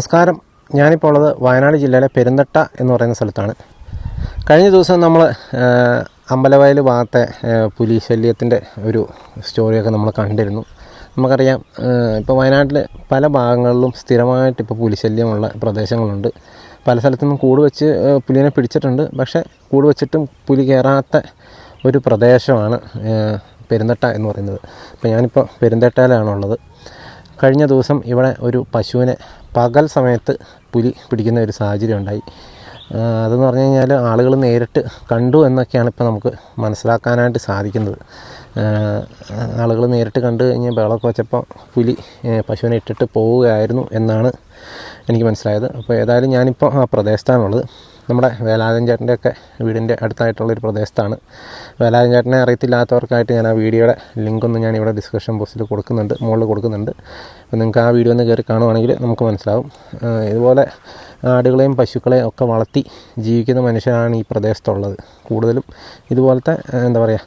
നമസ്കാരം. ഞാനിപ്പോൾ ഉള്ളത് വയനാട് ജില്ലയിലെ പെരുന്തട്ട എന്ന് പറയുന്ന സ്ഥലത്താണ്. കഴിഞ്ഞ ദിവസം നമ്മൾ അമ്പലവയൽ ഭാഗത്തെ പുലി ശല്യത്തിന്റെ ഒരു സ്റ്റോറിയൊക്കെ നമ്മൾ കണ്ടിരുന്നു. നമുക്കറിയാം ഇപ്പോൾ വയനാട്ടിൽ പല ഭാഗങ്ങളിലും സ്ഥിരമായിട്ട് ഇപ്പോൾ പുലിശല്യമുള്ള പ്രദേശങ്ങളുണ്ട്. പല സ്ഥലത്തു നിന്നും കൂട് വെച്ച് പുലിനെ പിടിച്ചിട്ടുണ്ട്. പക്ഷേ കൂട് വെച്ചിട്ടും പുലി കയറാത്ത ഒരു പ്രദേശമാണ് പെരുന്തട്ട എന്ന് പറയുന്നത്. അപ്പോൾ ഞാനിപ്പോൾ പെരുന്തട്ടയിലാണുള്ളത്. കഴിഞ്ഞ ദിവസം ഇവിടെ ഒരു പശുവിനെ പകൽ സമയത്ത് പുലി പിടിക്കുന്ന ഒരു സാഹചര്യം ഉണ്ടായി. അതെന്ന് പറഞ്ഞു കഴിഞ്ഞാൽ ആളുകൾ നേരിട്ട് കണ്ടു എന്നൊക്കെയാണ് ഇപ്പോൾ നമുക്ക് മനസ്സിലാക്കാനായിട്ട് സാധിക്കുന്നത്. ആളുകൾ നേരിട്ട് കണ്ടു കഴിഞ്ഞാൽ ബഹളമൊക്കെ വെച്ചപ്പോൾ പുലി പശുവിനെ ഇട്ടിട്ട് പോവുകയായിരുന്നു എന്നാണ് എനിക്ക് മനസ്സിലായത്. അപ്പോൾ ഏതായാലും ഞാനിപ്പോൾ ആ പ്രദേശത്താണുള്ളത്. നമ്മുടെ വേലാതൻ ചേട്ടന്റെയൊക്കെ വീടിന്റെ അടുത്തായിട്ടുള്ളൊരു പ്രദേശത്താണ്. വേലാതൻ ചേട്ടനെ അറിയത്തില്ലാത്തവർക്കായിട്ട് ഞാൻ ആ വീഡിയോയുടെ ലിങ്ക് ഒന്ന് ഞാൻ ഇവിടെ ഡിസ്ക്രിപ്ഷൻ ബോക്സിൽ കൊടുക്കുന്നുണ്ട് മുകളിൽ കൊടുക്കുന്നുണ്ട്. അപ്പോൾ നിങ്ങൾക്ക് ആ വീഡിയോ ഒന്ന് കയറി കാണുവാണെങ്കിൽ നമുക്ക് മനസ്സിലാവും. ഇതുപോലെ ആടുകളെയും പശുക്കളെയും ഒക്കെ വളർത്തി ജീവിക്കുന്ന മനുഷ്യരാണ് ഈ പ്രദേശത്തുള്ളത്. കൂടുതലും ഇതുപോലത്തെ എന്താ പറയുക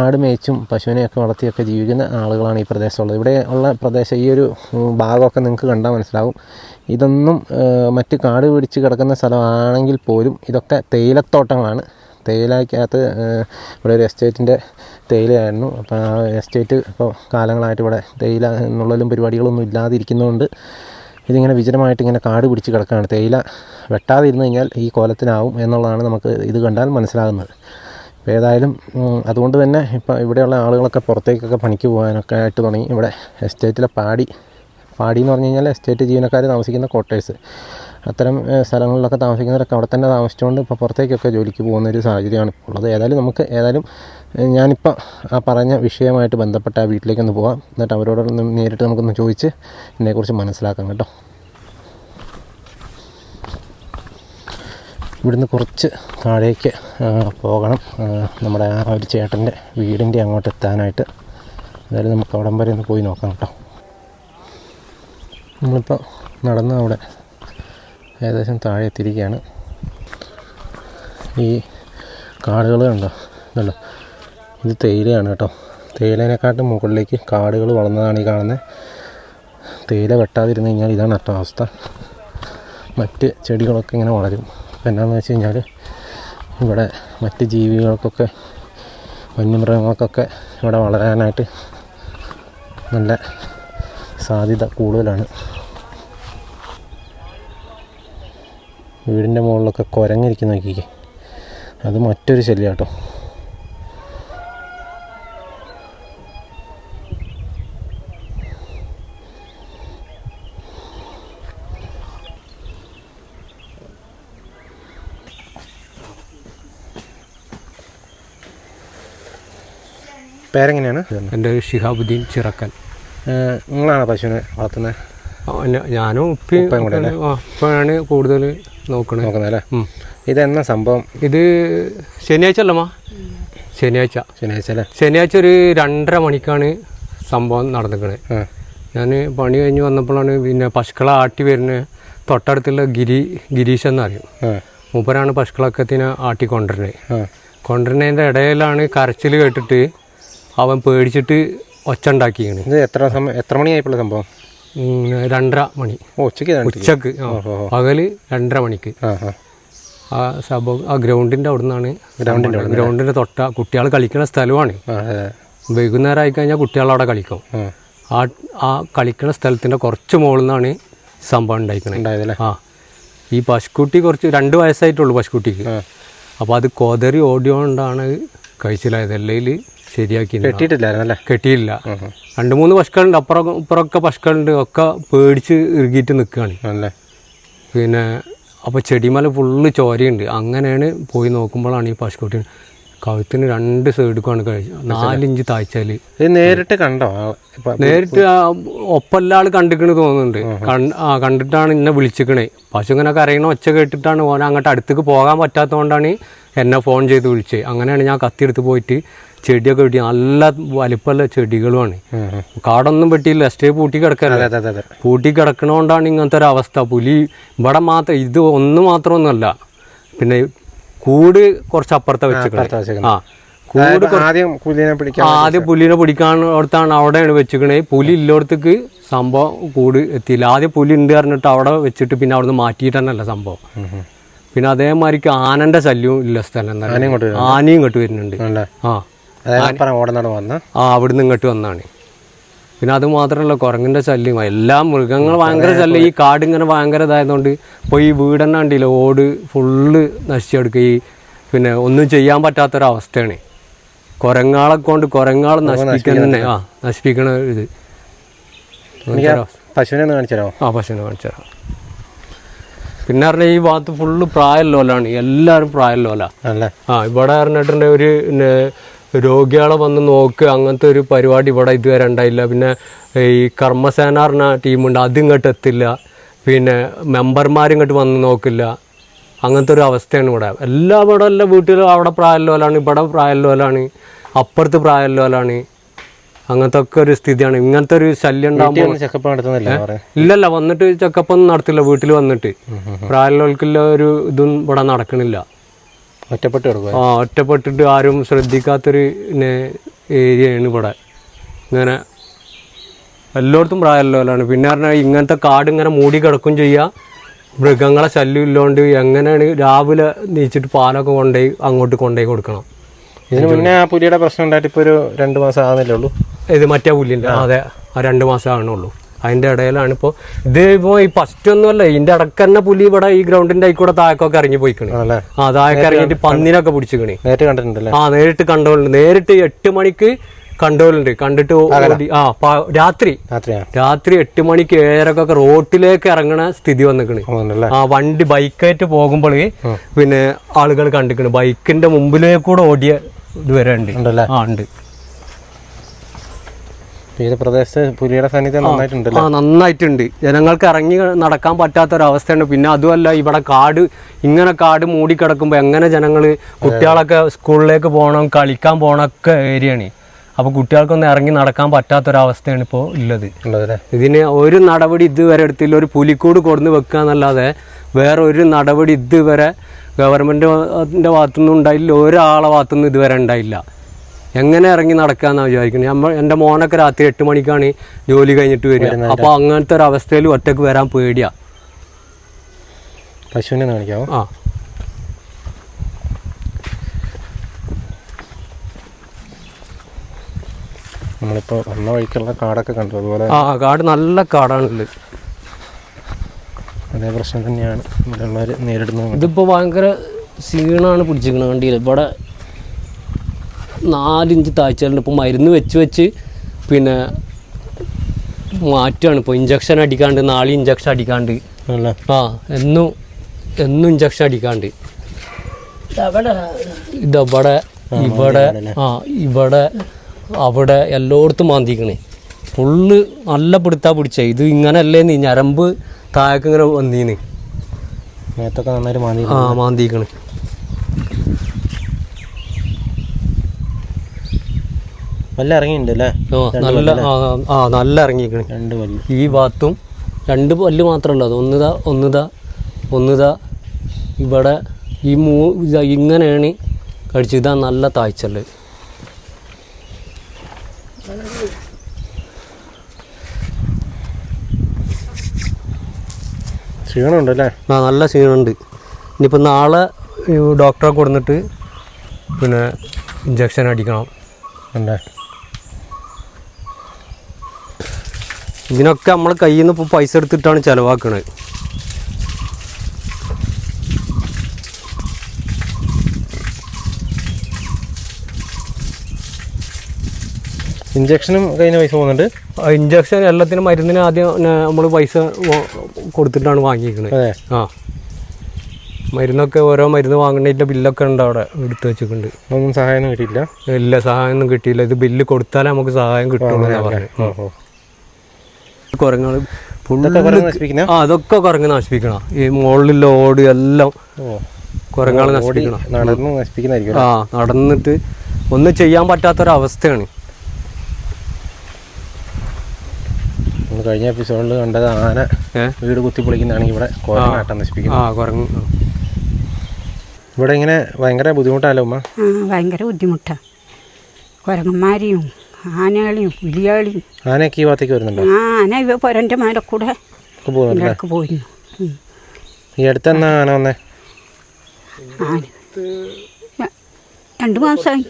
ആട് മേച്ചും പശുവിനെയൊക്കെ വളർത്തിയൊക്കെ ജീവിക്കുന്ന ആളുകളാണ് ഈ പ്രദേശത്തുള്ളത്. ഇവിടെ ഉള്ള പ്രദേശം ഈ ഒരു ഭാഗമൊക്കെ നിങ്ങൾക്ക് കണ്ടാൽ മനസ്സിലാവും. ഇതൊന്നും മറ്റ് കാട് പിടിച്ച് കിടക്കുന്ന സ്ഥലമാണെങ്കിൽ പോലും ഇതൊക്കെ തേയിലത്തോട്ടങ്ങളാണ്. തേയിലക്കകത്ത് ഇവിടെ ഒരു എസ്റ്റേറ്റിന്റെ തേയിലയായിരുന്നു. അപ്പോൾ ആ എസ്റ്റേറ്റ് ഇപ്പോൾ കാലങ്ങളായിട്ട് ഇവിടെ തേയില എന്നുള്ളതിലും പരിപാടികളൊന്നും ഇല്ലാതിരിക്കുന്നതുകൊണ്ട് ഇതിങ്ങനെ വിജനമായിട്ട് ഇങ്ങനെ കാട് പിടിച്ച് കിടക്കുകയാണ്. തേയില വെട്ടാതിരുന്നു കഴിഞ്ഞാൽ ഈ കോലത്തിനാവും എന്നുള്ളതാണ് നമുക്ക് ഇത് കണ്ടാൽ മനസ്സിലാകുന്നത്. അപ്പോൾ ഏതായാലും അതുകൊണ്ട് തന്നെ ഇപ്പോൾ ഇവിടെയുള്ള ആളുകളൊക്കെ പുറത്തേക്കൊക്കെ പണിക്ക് പോകാനൊക്കെ ആയിട്ട് തുടങ്ങി. ഇവിടെ എസ്റ്റേറ്റിലെ പാടി പാടി എന്ന് പറഞ്ഞു കഴിഞ്ഞാൽ എസ്റ്റേറ്റ് ജീവനക്കാർ താമസിക്കുന്ന ക്വാർട്ടേഴ്സ്. അത്തരം സ്ഥലങ്ങളിലൊക്കെ താമസിക്കുന്നവരൊക്കെ അവിടെ തന്നെ താമസിച്ചുകൊണ്ട് ഇപ്പോൾ പുറത്തേക്കൊക്കെ ജോലിക്ക് പോകുന്ന ഒരു സാഹചര്യമാണ് ഇപ്പോൾ ഉള്ളത്. ഏതായാലും നമുക്ക് ഏതായാലും ഞാനിപ്പോൾ ആ പറഞ്ഞ വിഷയമായിട്ട് ബന്ധപ്പെട്ട ആ വീട്ടിലേക്കൊന്ന് പോകാം എന്നിട്ട് അവരോടൊന്ന് നേരിട്ട് നമുക്കൊന്ന് ചോദിച്ച് ഇതിനെക്കുറിച്ച് മനസ്സിലാക്കാം കേട്ടോ. ഇവിടുന്ന് കുറച്ച് താഴേക്ക് പോകണം. നമ്മുടെ ആ ഒരു ചേട്ടന്റെ വീടിന്റെ അങ്ങോട്ട് എത്താനായിട്ട്. എന്തായാലും നമുക്ക് അവിടം വരെ ഒന്ന് പോയി നോക്കാം കേട്ടോ. നമ്മളിപ്പോൾ നടന്ന് അവിടെ ഏകദേശം താഴെ എത്തിയിരിക്കുകയാണ്. ഈ കാടുകൾ കണ്ടോ? ഇതല്ലോ ഇത് തേയിലയാണ് കേട്ടോ. തേയിലേനെക്കാട്ടും മുകളിലേക്ക് കാടുകൾ വളർന്നതാണ് ഈ കാണുന്നത് തേയില വെട്ടാതിരുന്ന് കഴിഞ്ഞാൽ ഇതാണ് കേട്ടോ അവസ്ഥ. മറ്റ് ചെടികളൊക്കെ ഇങ്ങനെ വളരും. അപ്പോൾ എന്നാന്ന് വെച്ച് കഴിഞ്ഞാൽ ഇവിടെ മറ്റ് ജീവികൾക്കൊക്കെ വന്യമൃഗങ്ങൾക്കൊക്കെ ഇവിടെ വളരാനായിട്ട് നല്ല സാധ്യത കൂടുതലാണ്. വീടിന്റെ മുകളിലൊക്കെ കുരങ്ങിരിക്കുന്ന നോക്കിക്കേ. അത് മറ്റൊരു ശല്യം കേട്ടോ പേരെങ്ങനെയാണ്? എന്റെ ഷിഹാബുദ്ദീൻ ചിറക്കൻ. നിങ്ങളാണോ പശുവിനെ വളർത്തുന്നത് ഞാനും ഉപ്പയും ഉപ്പയാണ് കൂടുതൽ നോക്കണത് നോക്കുന്നത് അല്ലേ? ഇതെന്നാ സംഭവം? ഇത് ശനിയാഴ്ച അല്ലമ്മ ശനിയാഴ്ച. ശനിയാഴ്ച അല്ലേ? ശനിയാഴ്ച ഒരു രണ്ടര മണിക്കാണ് സംഭവം നടന്നിക്കണത് ഞാൻ പണി കഴിഞ്ഞ് വന്നപ്പോഴാണ് പിന്നെ പശുക്കളെ ആട്ടി വരുന്നത് തൊട്ടടുത്തുള്ള ഗിരി ഗിരീഷ് എന്നറിയും. മൂപ്പരാണ് പശുക്കളൊക്കെ ആട്ടി കൊണ്ടുവരുന്നത് കൊണ്ടുവരുന്നതിന്റെ ഇടയിലാണ് കരച്ചിൽ കേട്ടിട്ട് അവൻ പേടിച്ചിട്ട് ഒച്ച ഉണ്ടാക്കിയാണ് ഇത് എത്ര സമയം എത്ര മണിയായിട്ടുള്ള സംഭവം? രണ്ടര മണി. ഉച്ചയ്ക്ക്. ഉച്ചയ്ക്ക്. പകൽ രണ്ടര മണിക്ക്. ആ സംഭവം ആ ഗ്രൗണ്ടിന്റെ അവിടെ നിന്നാണ് ഗ്രൗണ്ടിന്റെ തൊട്ട കുട്ടികൾ കളിക്കുന്ന സ്ഥലമാണ്. വൈകുന്നേരം ആയി കഴിഞ്ഞാൽ കുട്ടികൾ അവിടെ കളിക്കും. ആ. ആ കളിക്കുന്ന സ്ഥലത്തിന്റെ കുറച്ച് മുകളിൽ നിന്നാണ് സംഭവം ഉണ്ടായിക്കുന്നത് ആ. ഈ പശുക്കുട്ടി കുറച്ച് രണ്ട് വയസ്സായിട്ടുള്ളൂ പശുക്കുട്ടിക്ക്. അപ്പൊ അപ്പോൾ അത് കൊതറി ഓടിയോണ്ടാണ് കഴിച്ചിലായത്. അല്ലെങ്കിൽ ശരിയാക്കി കെട്ടിയിട്ടില്ലായിരുന്നു അല്ലേ കെട്ടിയില്ല രണ്ട് മൂന്ന് പശുക്കളുണ്ട്. അപ്പുറം ഇപ്പുറമൊക്കെ പശുക്കളുണ്ട്. ഒക്കെ പേടിച്ച് ഇറുകിയിട്ട് നിൽക്കുകയാണ് അല്ലേ പിന്നെ അപ്പോൾ ചെടിമല ഫുള്ള് ചോരയുണ്ട്. അങ്ങനെയാണ് പോയി നോക്കുമ്പോഴാണ് ഈ പശുക്കുട്ടി കഴുത്തിന് രണ്ട് സൈഡുക്കാണ് കഴിച്ചത് നാലിഞ്ച് ഇത് നേരിട്ട് കണ്ടോ? നേരിട്ട് ഒപ്പല്ല ആൾ കണ്ടിക്കണ് തോന്നുന്നുണ്ട്. ആ കണ്ടിട്ടാണ് എന്നെ വിളിച്ചിക്കണേ. പശു ഇങ്ങനെ കരയണ ഒച്ച കേട്ടിട്ടാണ് ഓൻ അങ്ങോട്ട് അടുത്തേക്ക് പോകാൻ പറ്റാത്തതുകൊണ്ടാണ് എന്നെ ഫോൺ ചെയ്ത് വിളിച്ചത് അങ്ങനെയാണ് ഞാൻ കത്തിയെടുത്ത് പോയിട്ട് ചെടിയൊക്കെ വെട്ടി. നല്ല വലിപ്പമുള്ള ചെടികളുമാണ്. കാടൊന്നും വെട്ടിയില്ല. സ്റ്റേ പൂട്ടി കിടക്കാറില്ല പൂട്ടി കിടക്കണോണ്ടാണ് ഇങ്ങനത്തെ ഒരു അവസ്ഥ. പുലി ഇവിടെ മാത്രം ഇത് ഒന്ന് മാത്രമൊന്നുമല്ല. പിന്നെ കൂട് കുറച്ച് അപ്പുറത്തെ വെച്ചിട്ടുണ്ട് ആ കൂട് ആദ്യം പുലിനെ പിടിക്കാൻ ആദ്യം പുലിനെ പിടിക്കാൻ അടുത്താണ് അവിടെയാണ് വെച്ചിക്കണേ പുലി ഇല്ലോടത്തേക്ക് സംഭവം കൂട് എത്തിയില്ല. ആദ്യം പുലി ഉണ്ട് പറഞ്ഞിട്ട് അവിടെ വെച്ചിട്ട് പിന്നെ അവിടുന്ന് മാറ്റിയിട്ട് തന്നെയല്ല സംഭവം. പിന്നെ അതേമാതിരിക്ക് ആനന്റെ ശല്യവും ഇല്ല സ്ഥലം ആനയും ഇങ്ങോട്ട് വരുന്നുണ്ട്. ആ. ആ അവിടുന്ന് ഇങ്ങോട്ട് വന്നാണ്. പിന്നെ അത് മാത്രമല്ല കുരങ്ങിന്റെ ശല്യം എല്ലാ മൃഗങ്ങൾ ഭയങ്കര ശല്യം. ഈ കാട് ഇങ്ങനെ ഭയങ്കര ഇതായതുകൊണ്ട് ഇപ്പോൾ ഈ വീട് തന്നെ കണ്ടില്ല ഓട് ഫുള്ള് നശിച്ചെടുക്കുക. ഈ പിന്നെ ഒന്നും ചെയ്യാൻ പറ്റാത്തൊരവസ്ഥയാണ്. കുരങ്ങാളെ കൊണ്ട് കുരങ്ങാളെ നശിപ്പിക്കുന്ന ആ നശിപ്പിക്കണ ഇത്. പശുവിനെ ഒന്ന് ആ പശുവിനെ കാണിച്ചോ പിന്നെ പറഞ്ഞാൽ ഈ ഭാഗത്ത് ഫുള്ള് പ്രായല്ലോലാണ് എല്ലാവരും പ്രായല്ലോല ലോല ആ ഇവിടെ പറഞ്ഞിട്ടുണ്ടെങ്കിൽ ഒരു രോഗികളെ വന്ന് നോക്കുക അങ്ങനത്തെ ഒരു പരിപാടി ഇവിടെ ഇതുവരെ ഉണ്ടായില്ല. പിന്നെ ഈ കർമ്മസേന പറഞ്ഞ ടീമുണ്ട് അത് ഇങ്ങോട്ട് എത്തില്ല. പിന്നെ മെമ്പർമാരിങ്ങോട്ട് വന്ന് നോക്കില്ല. അങ്ങനത്തെ ഒരു അവസ്ഥയാണ് ഇവിടെ. എല്ലാ ഇവിടെ എല്ലാ വീട്ടിലും അവിടെ പ്രായല്ലോലാണ് ഇവിടെ പ്രായല്ലോലാണ് അപ്പുറത്ത് പ്രായല്ലോലാണ് അങ്ങനത്തെ ഒക്കെ ഒരു സ്ഥിതിയാണ്. ഇങ്ങനത്തെ ഒരു ശല്യം ഉണ്ടാകുമ്പോൾ ചെക്കപ്പ് നടത്തുന്നില്ല പറയാം ഇല്ലല്ല വന്നിട്ട് ചെക്കപ്പ് ഒന്നും നടത്തില്ല വീട്ടിൽ വന്നിട്ട്. പ്രായമുള്ളവർക്കുള്ള ഒരു ഇതും ഇവിടെ നടക്കണില്ല. ഒറ്റപ്പെട്ട് കിടക്കുക ആ ഒറ്റപ്പെട്ടിട്ട് ആരും ശ്രദ്ധിക്കാത്തൊരു ഏരിയയാണ് ഇവിടെ. ഇങ്ങനെ എല്ലായിടത്തും പ്രായമുള്ളവരാണ് പിന്നെ പറഞ്ഞാൽ ഇങ്ങനത്തെ കാട് ഇങ്ങനെ മൂടി കിടക്കും ചെയ്യുക മൃഗങ്ങളെ ശല്യം ഇല്ലാണ്ട് എങ്ങനെയാണ് രാവിലെ നീച്ചിട്ട് പാലൊക്കെ കൊണ്ടുപോയി അങ്ങോട്ട് കൊണ്ടുപോയി കൊടുക്കണം. ഇതിന് മുന്നേ ആ പുലിയുടെ പ്രശ്നം ഉണ്ടായിട്ട് ഇപ്പോൾ ഒരു രണ്ട് മാസം ആകുന്നില്ലേ ഉള്ളൂ. ഇത് മറ്റേ പുല്ലിന്റെ അതെ. ആ രണ്ട് മാസം ആണുള്ളൂ അതിന്റെ ഇടയിലാണ് ഇപ്പോൾ ഇത് ഇപ്പോൾ ഈ ഫസ്റ്റ് ഒന്നുമല്ല ഇതിന്റെ ഇടയ്ക്ക് തന്നെ പുലി ഇവിടെ ഈ ഗ്രൗണ്ടിന്റെ ആയി കൂടെ താഴെക്കൊക്കെ ഇറങ്ങി പോയിക്കണേ. ആ താഴേക്ക് ഇറങ്ങിയിട്ട് പന്നിനൊക്കെ പിടിച്ചിക്കണേ. കണ്ടിട്ടുണ്ടല്ലേ? ആ നേരിട്ട് കണ്ടോളുണ്ട്. നേരിട്ട് എട്ട് മണിക്ക് കണ്ടോളുണ്ട്. കണ്ടിട്ട് ആ രാത്രി. രാത്രി എട്ട് മണിക്ക് ഏഴരക്കൊക്കെ റോട്ടിലേക്ക് ഇറങ്ങണ സ്ഥിതി വന്നിക്കണ്. ആ വണ്ടി ബൈക്കായിട്ട് പോകുമ്പോൾ പിന്നെ ആളുകൾ കണ്ടിക്കണ്. ബൈക്കിന്റെ മുമ്പിലേക്കൂടെ ഓടിയ ഇത് വരെ ഉണ്ട്. ആ ഉണ്ട്. പുലിയുടെ സാന്നിധ്യം ആ നന്നായിട്ടുണ്ട്. ജനങ്ങൾക്ക് ഇറങ്ങി നടക്കാൻ പറ്റാത്ത ഒരവസ്ഥയുണ്ട് പിന്നെ അതുമല്ല ഇവിടെ കാട് ഇങ്ങനെ കാട് മൂടിക്കിടക്കുമ്പോൾ എങ്ങനെ ജനങ്ങൾ കുട്ടികളൊക്കെ സ്കൂളിലേക്ക് പോകണം കളിക്കാൻ പോകണമൊക്കെ ഏരിയയാണ്. അപ്പോൾ കുട്ടികൾക്കൊന്നും ഇറങ്ങി നടക്കാൻ പറ്റാത്തൊരവസ്ഥയാണ് ഇപ്പോ ഉള്ളത്. ഇതിന് ഒരു നടപടി ഇതുവരെ എടുത്തില്ല. ഒരു പുലിക്കൂട് കൊടുന്ന് വെക്കുക എന്നല്ലാതെ വേറെ ഒരു നടപടി ഇതുവരെ ഗവൺമെന്റിന്റെ ഭാഗത്തുനിന്നും ഉണ്ടായില്ല. ഒരാളെ ഭാഗത്തുനിന്നും ഇതുവരെ ഉണ്ടായില്ല. എങ്ങനെ ഇറങ്ങി നടക്കാന്നാണ് വിചാരിക്കുന്നത് നമ്മൾ എന്റെ മോനൊക്കെ രാത്രി എട്ട് മണിക്കാണ് ജോലി കഴിഞ്ഞിട്ട് വരിക. അപ്പോൾ അങ്ങനത്തെ ഒരു അവസ്ഥയിൽ ഒറ്റയ്ക്ക് വരാൻ പേടിയാ. പശുവിനെ കാണിക്കാവോ? ആ. നമ്മളിപ്പോ വന്ന വഴിക്കുള്ള കാടൊക്കെ കണ്ടു. അതുപോലെ ആ കാട് നല്ല കാടാണുള്ളത്. അതേ പ്രശ്നം തന്നെയാണ്. ഇവിടെയുള്ളവർ നേരിടുന്നത്. ഇതിപ്പോൾ ഭയങ്കര സീണാണ് പിടിച്ചിരിക്കുന്നത് വണ്ടിയിൽ. ഇവിടെ നാലിഞ്ച് താഴ്ചകളുണ്ട്. ഇപ്പോൾ മരുന്ന് വെച്ച് വെച്ച് പിന്നെ മാറ്റുകയാണ് ഇപ്പോൾ ഇഞ്ചക്ഷൻ അടിക്കാണ്ട് നാളെ ഇഞ്ചക്ഷൻ അടിക്കാണ്ട്. അല്ലേ ആ എന്നും എന്നും ഇഞ്ചക്ഷൻ അടിക്കാണ്ട്. ഇതവിടെ? ഇവിടെ ആ ഇവിടെ അവിടെ എല്ലായിടത്തും മാന്തിക്കണേ. ഫുള്ള് നല്ല പിടുത്താ പിടിച്ചേ. ഇത് ഇങ്ങനല്ലേ നീ ഞരമ്പ് താഴേക്ക് ഇങ്ങനെ വന്നീന്ന്. മേത്തൊക്കെ നന്നായിട്ട് മാന്തി ആ മാന്തിക്കണ്. വല്ല ഇറങ്ങിയിട്ടുണ്ടല്ലേ ആ നല്ല ആ, നല്ല രണ്ട് പല്ല് ഈ ഭാഗത്തും രണ്ട് പല്ല് മാത്രമല്ല അത് ഒന്നുതാ ഒന്നുതാ ഒന്നുതാ. ഇവിടെ ഈ മൂ ഇതാ ഇങ്ങനെയാണ് കടിച്ചു ഇതാ നല്ല താഴ്ചൽ ക്ഷീണമുണ്ടല്ലേ ആ നല്ല ക്ഷീണമുണ്ട്. ഇനിയിപ്പോൾ നാളെ ഡോക്ടറെ കൊടുന്നിട്ട് പിന്നെ ഇഞ്ചക്ഷൻ അടിക്കണം. ഉണ്ടേ ഇതിനൊക്കെ നമ്മൾ കയ്യിൽ നിന്ന് ഇപ്പോൾ പൈസ എടുത്തിട്ടാണ് ചിലവാക്കുന്നത് ഇഞ്ചക്ഷനും കഴിഞ്ഞ പൈസ പോകുന്നുണ്ട്. ഇഞ്ചക്ഷൻ എല്ലാത്തിനും മരുന്നിന് ആദ്യം നമ്മൾ പൈസ കൊടുത്തിട്ടാണ് വാങ്ങിയിരിക്കുന്നത് ആ. മരുന്നൊക്കെ ഓരോ മരുന്ന് വാങ്ങേണ്ടതിന്റെ ബില്ലൊക്കെ ഉണ്ട് അവിടെ എടുത്ത് വെച്ചിട്ടുണ്ട്. ഒന്നും സഹായം ഒന്നും കിട്ടിയില്ല. ഇല്ല സഹായം ഒന്നും കിട്ടിയില്ല. ഇത് ബില്ല് കൊടുത്താലേ നമുക്ക് സഹായം കിട്ടുള്ളൂ എന്നാണ് പറഞ്ഞു. ഓ ഓ കുരങ്ങൾ ആ അതൊക്കെ കുരങ്ങ് നശിപ്പിക്കണ. ഈ മുകളിലുള്ള ഓട് എല്ലാം കുരങ്ങൾ നശിപ്പിക്കണം. ആ നടന്നിട്ട് ഒന്നും ചെയ്യാൻ പറ്റാത്തൊരവസ്ഥയാണ്. കഴിഞ്ഞ എപ്പിസോഡിൽ കണ്ടത് ആന വീട് കുത്തി പൊളിക്കുന്നതാണെങ്കിൽ ഇവിടെ കുറങ്ങാട്ടം നശിപ്പിക്കുന്നത്. ആ കുരങ്ങ്. ഇവിടെ ഇങ്ങനെ ഭയങ്കര ബുദ്ധിമുട്ടാണല്ലോ ഉമ്മ? ആ ഭയങ്കര ബുദ്ധിമുട്ടാണ് കുരങ്ങന്മാരെയും ആനകളെയും പുലിയാളിയും ആനയൊക്കെ ഈ ഭാഗത്തേക്ക് വരുന്നുണ്ടോ? ആ ആന ഇവ പൊരന്റെ മേലെ കൂടെ ഒക്കെ പോകുന്നുണ്ടല്ലേ ഇടയ്ക്ക് പോയിരുന്നു. ഈ അടുത്ത് എന്നാ ആന വന്നേ? ആന. രണ്ട് മാസമായി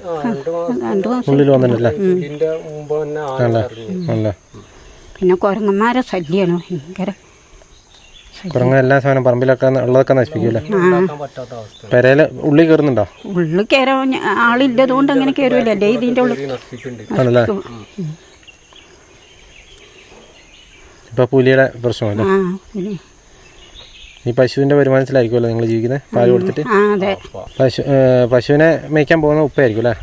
രണ്ട് മാസം. ഉള്ളിൽ വന്നിട്ടല്ലേ. പിന്നെ കുരങ്ങന്മാരെ ശല്യമാണ്. ഭയങ്കര കുറങ്ങ എല്ലാ സാധനം പറമ്പിലൊക്കെ ഉള്ളതൊക്കെ നശിപ്പിക്കൂലേ പെരയിൽ ഉള്ളി കയറുന്നുണ്ടോ? ഉള്ളി കയറാൻ ആളില്ലതുകൊണ്ട് അങ്ങനെ കയറൂലല്ലേ ഇതിന്റെ ഉള്ളിൽ ആണല്ലേ? ഇപ്പൊ പുലിയുടെ പ്രശ്നമല്ലേ ഈ പശുവിന്റെ വരുമാനത്തിലായിരിക്കുമല്ലോ നിങ്ങൾ ജീവിക്കുന്നത്? പാൽ കൊടുത്തിട്ട്? അതെ. പശു പശുവിനെ മേയ്ക്കാൻ പോകുന്ന ഉപ്പായിരിക്കും അല്ലേ?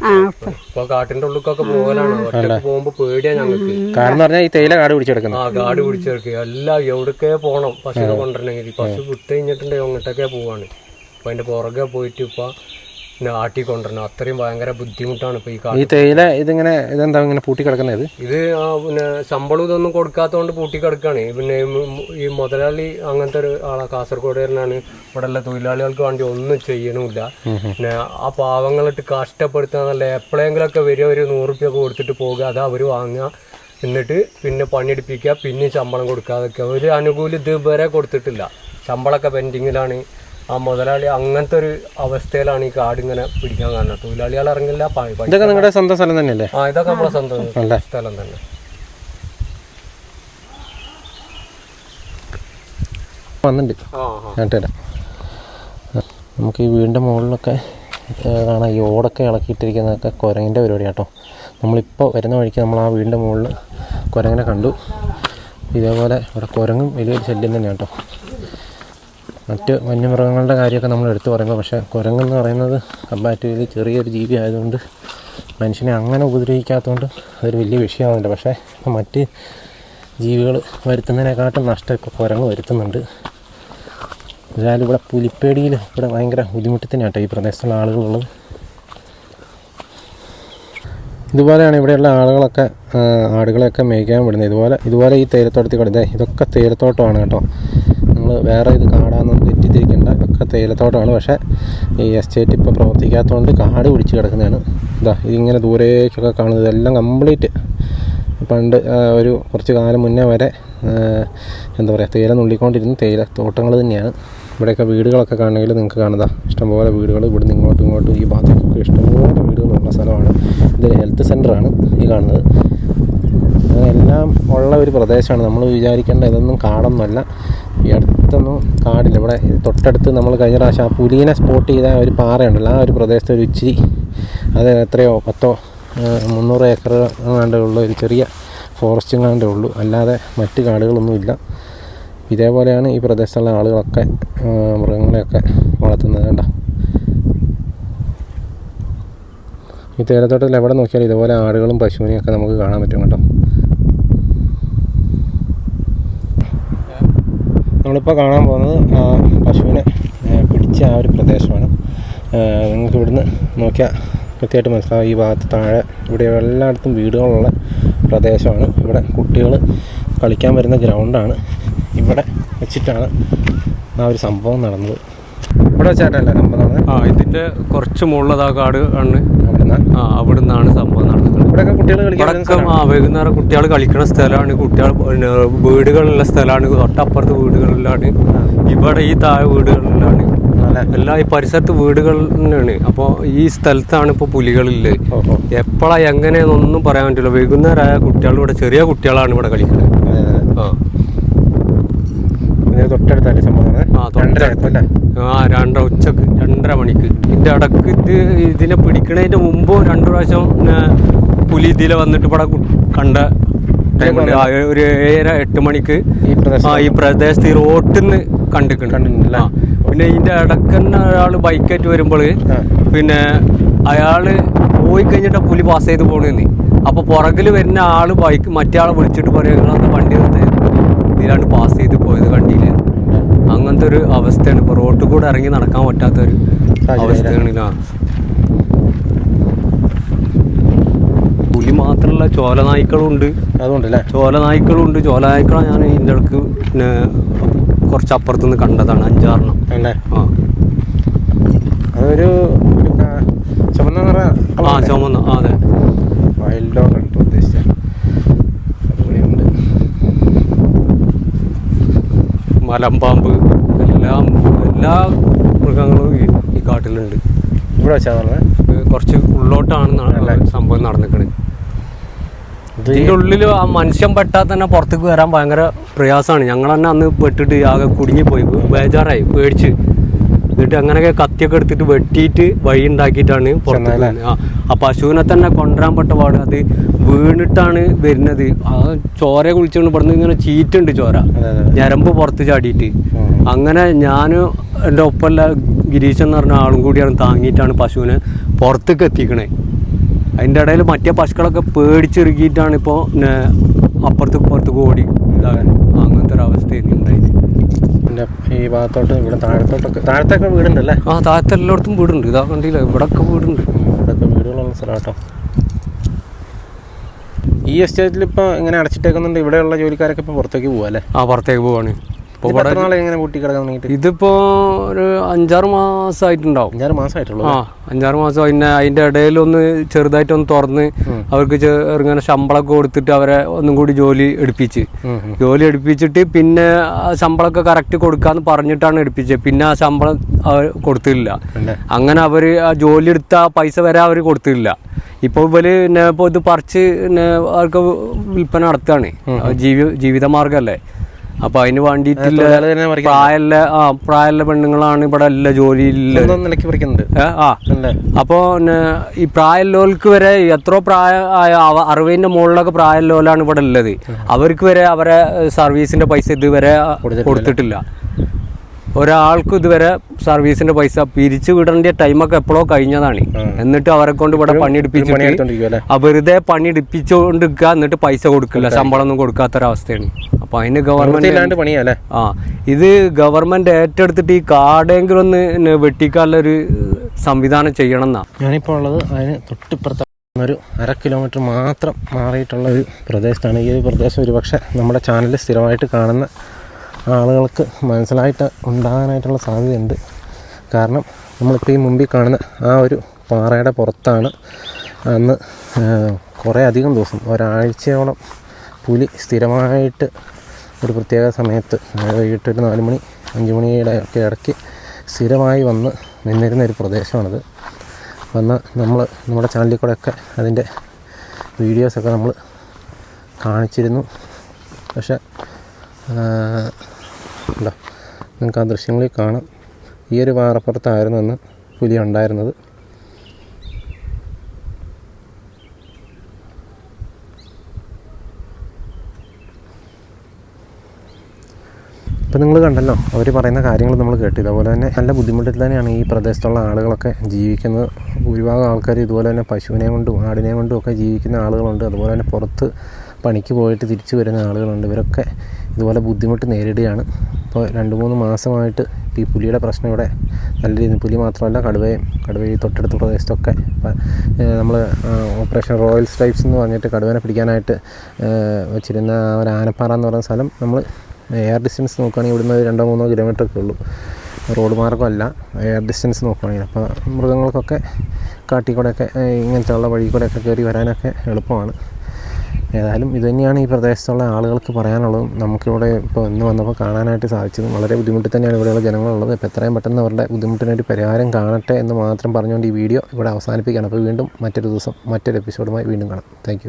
കാട്ടിന്റെ ഉള്ളിലേക്കൊക്കെ പോകലാണ് ഒറ്റയ്ക്ക് പോകുമ്പോ പേടിയാ ഞങ്ങൾക്ക്. കാരണം പറഞ്ഞാൽ ഈ തേയില കാട് പിടിച്ചെടുക്കുന്നു ആ കാട് പിടിച്ചെടുക്കുക എല്ലാം എവിടേക്കേ പോണം പശുവിനെ കൊണ്ടുവരണമെങ്കിൽ. പശു വിട്ട് കഴിഞ്ഞിട്ടുണ്ടെങ്കിൽ അങ്ങോട്ടൊക്കെ പോവാണ്. അപ്പൊ അതിന്റെ പുറകെ പോയിട്ട് ഇപ്പൊ ആട്ടി കൊണ്ടുവരണം അത്രയും ഭയങ്കര ബുദ്ധിമുട്ടാണ് ഇപ്പൊ ഈ ഈ തേയില ഇതിങ്ങനെ ഇതെന്താ ഇങ്ങനെ പൂട്ടി കിടക്കുന്നത് ഇത് ആ പിന്നെ ശമ്പളം ഇതൊന്നും കൊടുക്കാത്തതുകൊണ്ട് പൂട്ടി കിടക്കാണ് പിന്നെ ഈ മു- ഈ മുതലാളി അങ്ങനത്തെ ഒരു ആളാ കാസർഗോഡുകാരനാണ്. ഇവിടെ ഉള്ള തൊഴിലാളികൾക്ക് വേണ്ടി ഒന്നും ചെയ്യണമില്ല പിന്നെ ആ പാവങ്ങളിട്ട് കഷ്ടപ്പെടുത്താന്നല്ല എപ്പോഴെങ്കിലൊക്കെ വരിക ഒരു നൂറുപ്യ ഒക്കെ കൊടുത്തിട്ട് പോകുക അത് അവർ വാങ്ങുക. എന്നിട്ട് പിന്നെ പണിയെടുപ്പിക്കുക പിന്നെ ശമ്പളം കൊടുക്കാതൊക്കെ ഒരു അനുകൂലം ഇതുവരെ കൊടുത്തിട്ടില്ല. ശമ്പളമൊക്കെ പെൻഡിങ്ങിലാണ്. ആ മുതലാളി അങ്ങനത്തെ ഒരു അവസ്ഥയിലാണ് ഈ കാട് ഇങ്ങനെ പിടിക്കാൻ കാരണം. തൊഴിലാളികൾ ഇറങ്ങില്ല ഇതൊക്കെ നിങ്ങളുടെ സ്വന്തം സ്ഥലം തന്നെയല്ലേ? ആ ഇതൊക്കെ നമ്മുടെ സ്വന്തം സ്ഥലം തന്നെ. വന്നിട്ടുണ്ട് നമുക്ക് ഈ വീടിന്റെ മുകളിലൊക്കെ കാണാം. ഈ ഓടൊക്കെ ഇളക്കിയിട്ടിരിക്കുന്നതൊക്കെ കുരങ്ങിന്റെ പരിപാടി കേട്ടോ നമ്മളിപ്പോൾ വരുന്ന വഴിക്ക് നമ്മൾ ആ വീടിന്റെ മുകളിൽ കുരങ്ങനെ കണ്ടു. ഇതേപോലെ ഇവിടെ കുരങ്ങും വലിയൊരു ശല്യം തന്നെയാണ് കേട്ടോ മറ്റ് വന്യമൃഗങ്ങളുടെ കാര്യമൊക്കെ നമ്മൾ എടുത്തു പറയുമ്പോൾ പക്ഷേ കുരങ്ങെന്ന് പറയുന്നത് കമ്പാരിറ്റീവ്ലി ചെറിയൊരു ജീവി ആയതുകൊണ്ട് മനുഷ്യനെ അങ്ങനെ ഉപദ്രവിക്കാത്തതുകൊണ്ട് അതൊരു വലിയ വിഷയമാകുന്നില്ല പക്ഷേ മറ്റ് ജീവികൾ വരുത്തുന്നതിനെക്കാട്ടും നഷ്ടം ഇപ്പോൾ കുരങ്ങ് വരുത്തുന്നുണ്ട്. എന്നാലും ഇവിടെ പുലിപ്പേടിയിൽ ഇവിടെ ഭയങ്കര ബുദ്ധിമുട്ടി തന്നെയാണ് കേട്ടോ ഈ പ്രദേശത്തുള്ള ആളുകളുള്ളത്. ഇതുപോലെയാണ് ഇവിടെയുള്ള ആളുകളൊക്കെ ആടുകളെയൊക്കെ മേയ്ക്കാൻ വിടുന്നത്. ഇതുപോലെ ഇതുപോലെ ഈ തേയിലത്തോട്ടത്തിൽ കിടന്നത് ഇതൊക്കെ തേയിലത്തോട്ടമാണ് കേട്ടോ. നിങ്ങൾ വേറെ ഇത് കാടാന്നൊന്നും തെറ്റിദ്ധരിക്കേണ്ട. ഒക്കെ തേയിലത്തോട്ടമാണ് പക്ഷേ ഈ എസ്റ്റേറ്റ് ഇപ്പോൾ പ്രവർത്തിക്കാത്തതുകൊണ്ട് കാട് പിടിച്ച് കിടക്കുന്നതാണ്. ഇതാ ഇതിങ്ങനെ ദൂരേക്കൊക്കെ കാണുന്നത്. ഇതെല്ലാം കംപ്ലീറ്റ് പണ്ട് ഒരു കുറച്ച് കാലം മുന്നേ വരെ എന്താ പറയുക തേയില നുള്ളിക്കൊണ്ടിരുന്ന തേയില തോട്ടങ്ങൾ തന്നെയാണ്. ഇവിടെയൊക്കെ വീടുകളൊക്കെ കാണണമെങ്കിൽ നിങ്ങൾക്ക് കാണുക ഇഷ്ടംപോലെ വീടുകൾ ഇവിടുന്ന് ഇങ്ങോട്ടും ഇങ്ങോട്ടും ഈ ഭാഗത്തേക്കൊക്കെ ഇഷ്ടംപോലെ വീടുകളുള്ള സ്ഥലമാണ്. ഇത് ഹെൽത്ത് സെന്ററാണ് ഈ കാണുന്നത്. എല്ലാം ഉള്ള ഒരു പ്രദേശമാണ്. നമ്മൾ വിചാരിക്കേണ്ട ഇതൊന്നും കാടൊന്നുമല്ല ഈ അടുത്തൊന്നും കാടില്ല. ഇവിടെ തൊട്ടടുത്ത് നമ്മൾ കഴിഞ്ഞ പ്രാവശ്യം ആ പുലീനെ സ്പോട്ട് ചെയ്ത ഒരു പാറയുണ്ടല്ലോ. ആ ഒരു പ്രദേശത്ത് ഒരു ഇച്ചിരി അത് എത്രയോ പത്തോ മുന്നൂറ് ഏക്കർ അങ്ങാണ്ടേ ഉള്ളൂ ഒരു ചെറിയ ഫോറസ്റ്റും കാണ്ടേ ഉള്ളൂ. അല്ലാതെ മറ്റ് കാടുകളൊന്നുമില്ല ഇതേപോലെയാണ് ഈ പ്രദേശത്തുള്ള ആളുകളൊക്കെ മൃഗങ്ങളെയൊക്കെ വളർത്തുന്നത് കണ്ട? ഈ തേരത്തോട്ടത്തിൽ എവിടെ നോക്കിയാലും ഇതുപോലെ ആടുകളും പശുവിനെയൊക്കെ നമുക്ക് കാണാൻ പറ്റും കേട്ടോ. നമ്മളിപ്പോൾ കാണാൻ പോകുന്നത് പശുവിനെ പിടിച്ച ആ ഒരു പ്രദേശമാണ്. നിങ്ങൾക്ക് ഇവിടുന്ന് നോക്കിയാൽ കൃത്യമായിട്ട് മനസ്സിലാവും. ഈ ഭാഗത്ത് താഴെ ഇവിടെ എല്ലായിടത്തും വീടുകളുള്ള പ്രദേശമാണ്. ഇവിടെ കുട്ടികൾ കളിക്കാൻ വരുന്ന ഗ്രൗണ്ടാണ്. ഇവിടെ വെച്ചിട്ടാണ് ആ ഒരു സംഭവം നടന്നത്. ഇവിടെ വെച്ചായിട്ടല്ലേ സംഭവം ആ ഇതിന്റെ കുറച്ച് മുകളിലതാ കാട് ആണ്. ആ അവിടെ നിന്നാണ് സംഭവം നടക്കുന്നത് ആ വൈകുന്നേരം കുട്ടികൾ കളിക്കുന്ന സ്ഥലമാണ്. കുട്ടികൾ വീടുകളുള്ള സ്ഥലമാണ്. തൊട്ടപ്പുറത്ത് വീടുകളിലാണ്. ഇവിടെ ഈ താഴെ വീടുകളിലാണ്. എല്ലാ ഈ പരിസരത്ത് വീടുകൾ തന്നെയാണ്. അപ്പോൾ ഈ സ്ഥലത്താണ് ഇപ്പോൾ പുലികളില്ലേ? എപ്പോഴാ എങ്ങനെയെന്നൊന്നും പറയാൻ പറ്റില്ല വൈകുന്നേരമായ കുട്ടികൾ ഇവിടെ ചെറിയ കുട്ടികളാണ് ഇവിടെ കളിക്കുന്നത് ആ. തൊട്ടടുത്തല്ലേ സംഭവം? ആ. രണ്ടര ഉച്ചയ്ക്ക് രണ്ടര മണിക്ക്. ഇതിന്റെ ഇടയ്ക്ക് ഇത് ഇതിനെ പിടിക്കണതിന്റെ മുമ്പ് രണ്ടു പ്രാവശ്യം പുലി ഇതിലെ വന്നിട്ട് ഇവിടെ കണ്ട ഒരു ഏഴര എട്ട് മണിക്ക് ആ ഈ പ്രദേശത്ത് ഈ റോട്ടിൽ നിന്ന് കണ്ടിട്ടുണ്ട്. പിന്നെ ഇതിന്റെ ഇടയ്ക്ക് തന്നെ ഒരാൾ ബൈക്കായിട്ട് വരുമ്പോൾ പിന്നെ അയാൾ പോയി കഴിഞ്ഞിട്ട് പുലി പാസ് ചെയ്ത് പോണെന്ന്. അപ്പൊ പുറകിൽ വരുന്ന ആൾ ബൈക്ക് മറ്റേ ആളെ വിളിച്ചിട്ട് പറയാം വണ്ടി നിർത്തി ഇതിലാണ് പാസ് ചെയ്ത് പോയത് കണ്ടില്ല? അങ്ങനത്തെ ഒരു അവസ്ഥയാണ്. ഇപ്പൊ റോട്ടിൽ കൂടെ ഇറങ്ങി നടക്കാൻ പറ്റാത്ത ഒരു അവസ്ഥയാണ് ആ. പുലി മാത്രമല്ല ചോല നായ്ക്കളുണ്ട് അതുകൊണ്ടല്ലേ? ചോല നായ്ക്കളുണ്ട് ചോല നായ്ക്കളെ ഞാൻ ഇതിന്റെ ഇടയ്ക്ക് പിന്നെ കുറച്ച് അപ്പുറത്തുനിന്ന് കണ്ടതാണ് അഞ്ചാറെണ്ണം. ആ. അതൊരു നിറ ആ ചുമന്ന അതെ. മലമ്പാമ്പ് എല്ലാം എല്ലാ മൃഗങ്ങളും ഈ ഈ കാട്ടിലുണ്ട്. ഇവിടെ വെച്ചാൽ കുറച്ച് ഉള്ളോട്ടാണ് സംഭവം നടന്നിക്കണത് ഇതിന്റെ ഇതിന്റെ ഉള്ളിൽ ആ മനുഷ്യൻ പെട്ടാൽ തന്നെ പുറത്തേക്ക് വരാൻ ഭയങ്കര പ്രയാസമാണ് ഞങ്ങൾ തന്നെ അന്ന് പെട്ടിട്ട് ആകെ കുടുങ്ങിപ്പോയി ബേജാറായി പേടിച്ച്. എന്നിട്ട് അങ്ങനെയൊക്കെ കത്തിയൊക്കെ എടുത്തിട്ട് വെട്ടിയിട്ട് വഴി ഉണ്ടാക്കിയിട്ടാണ് പുറത്തേക്ക് ആ പശുവിനെ തന്നെ കൊണ്ടുവരാൻ പെട്ട പാട് അത് വീണിട്ടാണ് വരുന്നത്. ആ ചോര കുളിച്ചുകൊണ്ട് ഇവിടുന്ന് ഇങ്ങനെ ചീറ്റുണ്ട് ചോര. ഞരമ്പ് പുറത്ത് ചാടിയിട്ട്. അങ്ങനെ ഞാൻ എന്റെ ഒപ്പമല്ല ഗിരീശൻ എന്ന് പറഞ്ഞ ആളും കൂടിയാണ് താങ്ങിയിട്ടാണ് പശുവിനെ പുറത്തേക്ക് എത്തിക്കണേ. അതിന്റെ ഇടയിൽ മറ്റേ പശുക്കളൊക്കെ പേടിച്ചിറുകിയിട്ടാണ് ഇപ്പോൾ അപ്പുറത്തേക്ക് പുറത്തേക്ക് ഓടി ഇതാകാൻ. അങ്ങനത്തെ ഒരു ഉണ്ടായത്. പിന്നെ ഈ ഭാഗത്തോട്ട് ഇവിടെ താഴത്തോട്ടൊക്കെ താഴത്തൊക്കെ വീടുണ്ടല്ലേ? ആ താഴത്തെ എല്ലായിടത്തും വീടുണ്ട്. ഇതാ കണ്ടില്ല? ഇവിടൊക്കെ വീടുണ്ട്. ഇവിടെ വീടുകളുള്ള സ്ഥലം കേട്ടോ. ഈ എസ്റ്റേറ്റിൽ ഇപ്പോൾ ഇങ്ങനെ അടച്ചിട്ടേക്കുന്നുണ്ട്? ഇവിടെയുള്ള ജോലിക്കാരൊക്കെ ഇപ്പോൾ പുറത്തേക്ക് പോകാം അല്ലേ? ആ പുറത്തേക്ക് പോവാണ്. ഇപ്പോൾ ഇതിപ്പോ പൂട്ടി കിടക്കാൻ ഒരു അഞ്ചാറ് മാസമായിട്ടുണ്ടാവും അഞ്ചാറ് മാസമായിട്ടുള്ളൂ ആ അഞ്ചാറ് മാസം പിന്നെ അതിന്റെ ഇടയിൽ ഒന്ന് ചെറുതായിട്ടൊന്ന് തുറന്ന് അവർക്ക് ഇങ്ങനെ ശമ്പളമൊക്കെ കൊടുത്തിട്ട് അവരെ ഒന്നും കൂടി ജോലി എടുപ്പിച്ച്. ജോലി എടുപ്പിച്ചിട്ട് പിന്നെ ആ ശമ്പളമൊക്കെ കറക്റ്റ് കൊടുക്കാന്ന് പറഞ്ഞിട്ടാണ് എടുപ്പിച്ചത്. പിന്നെ ആ ശമ്പളം അവർ കൊടുത്തില്ല. അങ്ങനെ അവർ ആ ജോലി എടുത്ത പൈസ വരെ അവർ കൊടുത്തില്ല. ഇപ്പോൾ ഇവർ ഇപ്പോൾ ഇത് പറിച്ച് അവർക്ക് വിൽപ്പന നടത്തുകയാണ്. ജീവി ജീവിതമാർഗമല്ലേ അപ്പൊ അതിന് വേണ്ടിയിട്ടില്ല പ്രായമുള്ള ആ പ്രായമുള്ള പെണ്ണുങ്ങളാണ് ഇവിടെ എല്ലാ ജോലിയില്ല ആ. അല്ലേ ഈ പ്രായമുള്ളവർക്ക് വരെ എത്ര പ്രായ അറുപതിന്റെ മുകളിലൊക്കെ പ്രായമുള്ളവരാണ് ഇവിടെ ഉള്ളത്. അവർക്ക് വരെ അവരെ സർവീസിന്റെ പൈസ ഇതുവരെ കൊടുത്തിട്ടില്ല. ഒരാൾക്കും ഇതുവരെ സർവീസിന്റെ പൈസ പിരിച്ചു വിടേണ്ട ടൈമൊക്കെ എപ്പോഴോ കഴിഞ്ഞതാണ്. എന്നിട്ട് അവരെ കൊണ്ട് ഇവിടെ പണിയെടുപ്പിച്ചിട്ട് എടുപ്പിച്ചു അല്ലേ? പണി വെറുതെ പണിയെടുപ്പിച്ചുകൊണ്ടിരിക്കുക എന്നിട്ട് പൈസ കൊടുക്കില്ല. ശമ്പളം ഒന്നും കൊടുക്കാത്തൊരവസ്ഥയാണ്. അപ്പൊ അതിന് ഗവൺമെന്റ് ആ ഇത് ഗവൺമെന്റ് ഏറ്റെടുത്തിട്ട് ഈ കാടെങ്കിലും ഒന്ന് വെട്ടിക്കാനുള്ള ഒരു സംവിധാനം ചെയ്യണം എന്നാ ഞാനിപ്പോൾ ഉള്ളത് അതിന് തൊട്ടിപ്പുറത്ത് ഒരു അര കിലോമീറ്റർ മാത്രം മാറിയിട്ടുള്ള ഒരു പ്രദേശത്താണ്. ഈ ഒരു പ്രദേശം ഒരുപക്ഷെ നമ്മുടെ ചാനലിൽ സ്ഥിരമായിട്ട് കാണുന്ന ആളുകൾക്ക് മനസ്സിലായിട്ട് ഉണ്ടാകാനായിട്ടുള്ള സാധ്യതയുണ്ട്. കാരണം നമ്മളിപ്പോൾ ഈ മുമ്പിൽ കാണുന്ന ആ ഒരു പാറയുടെ പുറത്താണ് അന്ന് കുറേ അധികം ദിവസം ഒരാഴ്ചയോളം പുലി സ്ഥിരമായിട്ട് ഒരു പ്രത്യേക സമയത്ത് വൈകിട്ടൊരു നാല് മണി അഞ്ച് മണിയുടെ ഒക്കെ ഇടയ്ക്ക് സ്ഥിരമായി വന്ന് നിന്നിരുന്ന ഒരു പ്രദേശമാണിത്. വന്ന് നമ്മൾ നമ്മുടെ ചാനലിൽ കൂടെയൊക്കെ അതിന്റെ വീഡിയോസൊക്കെ നമ്മൾ കാണിച്ചിരുന്നു. പക്ഷെ ഉണ്ടോ നിങ്ങൾക്ക് ആ ദൃശ്യങ്ങളിൽ കാണാം. ഈ ഒരു പാറപ്പുറത്തായിരുന്നു അന്ന് പുലി ഉണ്ടായിരുന്നത്. ഇപ്പം നിങ്ങൾ കണ്ടല്ലോ അവർ പറയുന്ന കാര്യങ്ങൾ നമ്മൾ കേട്ടു. ഇതുപോലെ തന്നെ നല്ല ബുദ്ധിമുട്ടിൽ തന്നെയാണ് ഈ പ്രദേശത്തുള്ള ആളുകളൊക്കെ ജീവിക്കുന്നത്. ഭൂരിഭാഗം ആൾക്കാർ ഇതുപോലെ തന്നെ പശുവിനെ കൊണ്ടും ആടിനെ കൊണ്ടും ഒക്കെ ജീവിക്കുന്ന ആളുകളുണ്ട്. അതുപോലെ തന്നെ പുറത്ത് പണിക്ക് പോയിട്ട് തിരിച്ചു വരുന്ന ആളുകളുണ്ട്. ഇവരൊക്കെ ഇതുപോലെ ബുദ്ധിമുട്ട് നേരിടുകയാണ്. ഇപ്പോൾ രണ്ട് മൂന്ന് മാസമായിട്ട് ഈ പുലിയുടെ പ്രശ്നം ഇവിടെ നല്ല രീതിയിൽ പുലി മാത്രമല്ല കടുവയും കടുവ ഈ തൊട്ടടുത്ത പ്രദേശത്തൊക്കെ നമ്മൾ ഓപ്പറേഷൻ റോയൽ സ്ട്രൈപ്സ് എന്ന് പറഞ്ഞിട്ട് കടുവനെ പിടിക്കാനായിട്ട് വെച്ചിരുന്ന ഒരു ആനപ്പാറ എന്ന് പറയുന്ന സ്ഥലം നമ്മൾ എയർ ഡിസ്റ്റൻസ് നോക്കുകയാണെങ്കിൽ ഇവിടുന്ന് രണ്ടോ മൂന്നോ കിലോമീറ്റർ ഒക്കെ ഉള്ളൂ. റോഡ് മാർഗമല്ല എയർ ഡിസ്റ്റൻസ് നോക്കുകയാണെങ്കിൽ. അപ്പോൾ മൃഗങ്ങൾക്കൊക്കെ കാട്ടിൽ കൂടെയൊക്കെ ഉള്ള വഴിക്കൂടെയൊക്കെ വഴി കൂടെയൊക്കെ കയറി വരാനൊക്കെ എളുപ്പമാണ്. ഏതായാലും ഇതുതന്നെയാണ് ഈ പ്രദേശത്തുള്ള ആളുകൾക്ക് പറയാനുള്ളതും. നമുക്കിവിടെ ഇപ്പോൾ ഇന്ന് വന്നപ്പോൾ കാണാനായിട്ട് സാധിച്ചതും വളരെ ബുദ്ധിമുട്ടിൽ തന്നെയാണ് ഇവിടെയുള്ള ജനങ്ങളുള്ളത്. ഇപ്പോൾ എത്രയും പെട്ടെന്ന് അവരുടെ ബുദ്ധിമുട്ടിനൊരു പരിഹാരം കാണട്ടെ എന്ന് മാത്രം പറഞ്ഞുകൊണ്ട് ഈ വീഡിയോ ഇവിടെ അവസാനിപ്പിക്കുകയാണ്. അപ്പോൾ വീണ്ടും മറ്റൊരു ദിവസം മറ്റൊരു എപ്പിസോഡുമായി വീണ്ടും കാണാം. താങ്ക്